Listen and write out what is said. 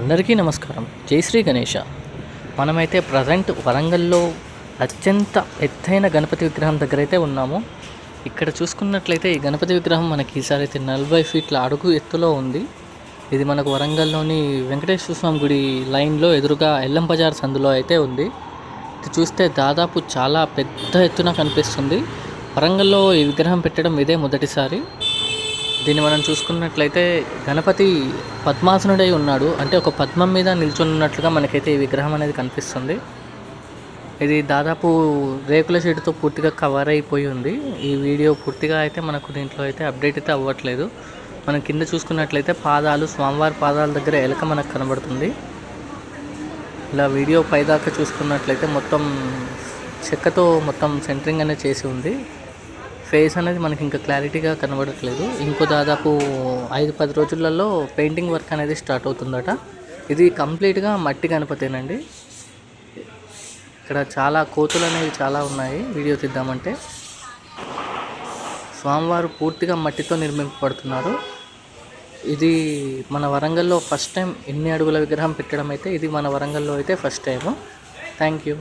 అందరికీ నమస్కారం. జై శ్రీ గణేష. మనమైతే ప్రజెంట్ వరంగల్లో అత్యంత ఎత్తైన గణపతి విగ్రహం దగ్గర అయితే ఉన్నాము. ఇక్కడ చూసుకున్నట్లయితే ఈ గణపతి విగ్రహం మనకి ఈసారి అయితే నలభై ఫీట్ల అడుగు ఎత్తులో ఉంది. ఇది మనకు వరంగల్లోని వెంకటేశ్వర స్వామి గుడి లైన్లో ఎదురుగా ఎల్లం బజార్ సందులో అయితే ఉంది. ఇది చూస్తే దాదాపు చాలా పెద్ద ఎత్తున కనిపిస్తుంది. వరంగల్లో ఈ విగ్రహం పెట్టడం ఇదే మొదటిసారి. దీన్ని మనం చూసుకున్నట్లయితే గణపతి పద్మాసనుడై ఉన్నాడు. అంటే ఒక పద్మం మీద నిల్చొని ఉన్నట్లుగా మనకైతే ఈ విగ్రహం అనేది కనిపిస్తుంది. ఇది దాదాపు రేకుల షీట్తో పూర్తిగా కవర్ అయిపోయి ఉంది. ఈ వీడియో పూర్తిగా అయితే మనకు దీంట్లో అయితే అప్డేట్ అయితే అవ్వట్లేదు. మనం కింద చూసుకున్నట్లయితే పాదాలు స్వామివారి పాదాల దగ్గర ఎలక మనకు కనబడుతుంది. ఇలా వీడియో పైదాకా చూసుకున్నట్లయితే మొత్తం చెక్కతో మొత్తం సెంటరింగ్ అనేది చేసి ఉంది. ఫేస్ అనేది మనకి ఇంకా క్లారిటీగా కనబడట్లేదు. ఇంకో దాదాపు ఐదు పది రోజులలో పెయింటింగ్ వర్క్ అనేది స్టార్ట్ అవుతుందట. ఇది కంప్లీట్గా మట్టి గణపతేనండి. ఇక్కడ చాలా కోతులు అనేవి చాలా ఉన్నాయి. వీడియో తీద్దామంటే. స్వామివారు పూర్తిగా మట్టితో నిర్మింపబడుతున్నారు. ఇది మన వరంగల్లో ఫస్ట్ టైం ఎన్ని అడుగుల విగ్రహం పెట్టడం అయితే ఇది మన వరంగల్లో అయితే ఫస్ట్ టైము. Thank you.